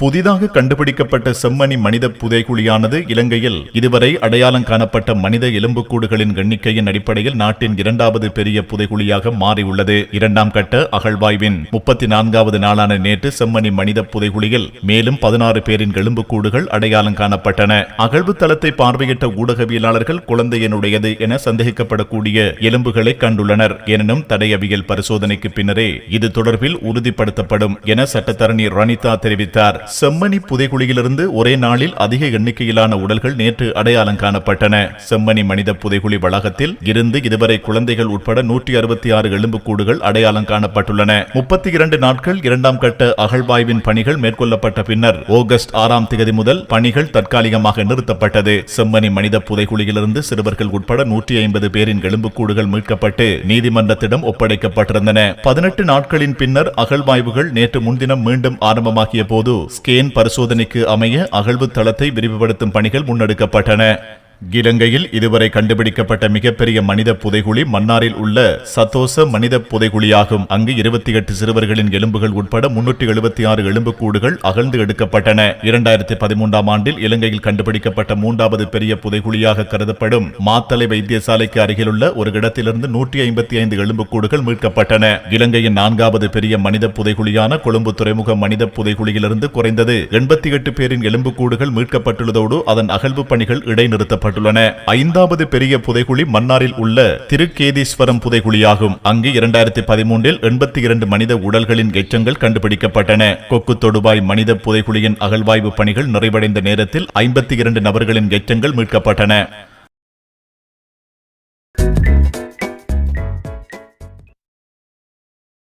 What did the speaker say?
புதிதாக கண்டுபிடிக்கப்பட்ட செம்மணி மனித புதைகுழியானது இலங்கையில் இதுவரை அடையாளம் காணப்பட்ட மனித எலும்புக்கூடுகளின் எண்ணிக்கையின் அடிப்படையில் நாட்டின் இரண்டாவது பெரிய புதைகுழியாக மாறியுள்ளது. இரண்டாம் கட்ட அகழ்வாய்வின் முப்பத்தி நான்காவது நாளான நேற்று செம்மணி மனித புதைகுழியில் மேலும் பதினாறு பேரின் எலும்புக்கூடுகள் அடையாளம் காணப்பட்டன. அகழ்வு தளத்தை பார்வையிட்ட ஊடகவியலாளர்கள் குழந்தையனுடையது என சந்தேகிக்கப்படக்கூடிய எலும்புகளை கண்டுள்ளனர். எனினும் தடையவியல் பரிசோதனைக்கு பின்னரே இது தொடர்பில் உறுதிப்படுத்தப்படும் என சட்டத்தரணி ரணிதா தெரிவித்தார். செம்மணி புதைகுழியிலிருந்து ஒரே நாளில் அதிக எண்ணிக்கையிலான உடல்கள் நேற்று அடையாளம் காணப்பட்டன. செம்மணி மனித புதைகுழி வளாகத்தில் இருந்து இதுவரை குழந்தைகள் உட்பட நூற்றி அறுபத்தி ஆறு எலும்புக்கூடுகள் அடையாளம் காணப்பட்டுள்ளன. முப்பத்தி இரண்டு நாட்கள் இரண்டாம் கட்ட அகழ்வாய்வின் பணிகள் மேற்கொள்ளப்பட்ட பின்னர் ஆகஸ்ட் ஆறாம் தேதி முதல் பணிகள் தற்காலிகமாக நிறுத்தப்பட்டது. செம்மணி மனித புதைகுழியிலிருந்து சிறுவர்கள் உட்பட நூற்றி ஐம்பது பேரின் எலும்புக்கூடுகள் மீட்கப்பட்டு நீதிமன்றத்திடம் ஒப்படைக்கப்பட்டிருந்தன. பதினெட்டு நாட்களின் பின்னர் அகழ்வாய்வுகள் நேற்று முன்தினம் மீண்டும் ஆரம்பமாகிய போது ஸ்கேன் பரிசோதனைக்கு அமைய அகழ்வு தளத்தை விரிவுபடுத்தும் பணிகள் முன்னெடுக்கப்பட்டன. இலங்கையில் இதுவரை கண்டுபிடிக்கப்பட்ட மிகப்பெரிய மனித புதைகுழி மன்னாரில் உள்ள சத்தோச மனித புதைகுழியாகும். அங்கு இருபத்தி எட்டு சிறுவர்களின் எலும்புகள் உட்பட முன்னூற்றி எழுபத்தி ஆறு எலும்புக்கூடுகள் அகழ்ந்து எடுக்கப்பட்டன. இரண்டாயிரத்தி பதிமூன்றாம் ஆண்டில் இலங்கையில் கண்டுபிடிக்கப்பட்ட மூன்றாவது பெரிய புதைகுழியாக கருதப்படும் மாத்தலை வைத்தியசாலைக்கு அருகிலுள்ள ஒரு இடத்திலிருந்து நூற்றி ஐம்பத்தி ஐந்து எலும்புக்கூடுகள் மீட்கப்பட்டன. இலங்கையின் நான்காவது பெரிய மனித புதைகுழியான கொழும்பு துறைமுக மனித புதைகுழியிலிருந்து குறைந்தது எண்பத்தி எட்டு பேரின் எலும்புக்கூடுகள் மீட்கப்பட்டுள்ளதோடு அதன் அகழ்வு பணிகள் இடைநிறுத்தப்பட்டுள்ளன ஐந்தாவது பெரிய புதைகுழி மன்னாரில் உள்ள திருக்கேதீஸ்வரம் புதைகுழியாகும். அங்கு இரண்டாயிரத்தி பதிமூன்றில் எண்பத்தி இரண்டு மனித உடல்களின் எச்சங்கள் கண்டுபிடிக்கப்பட்டன. கொக்கு தொடுபாய் மனித புதைகுழியின் அகழ்வாய்வு பணிகள் நிறைவடைந்த நேரத்தில் ஐம்பத்தி இரண்டு நபர்களின் எச்சங்கள் மீட்கப்பட்டன.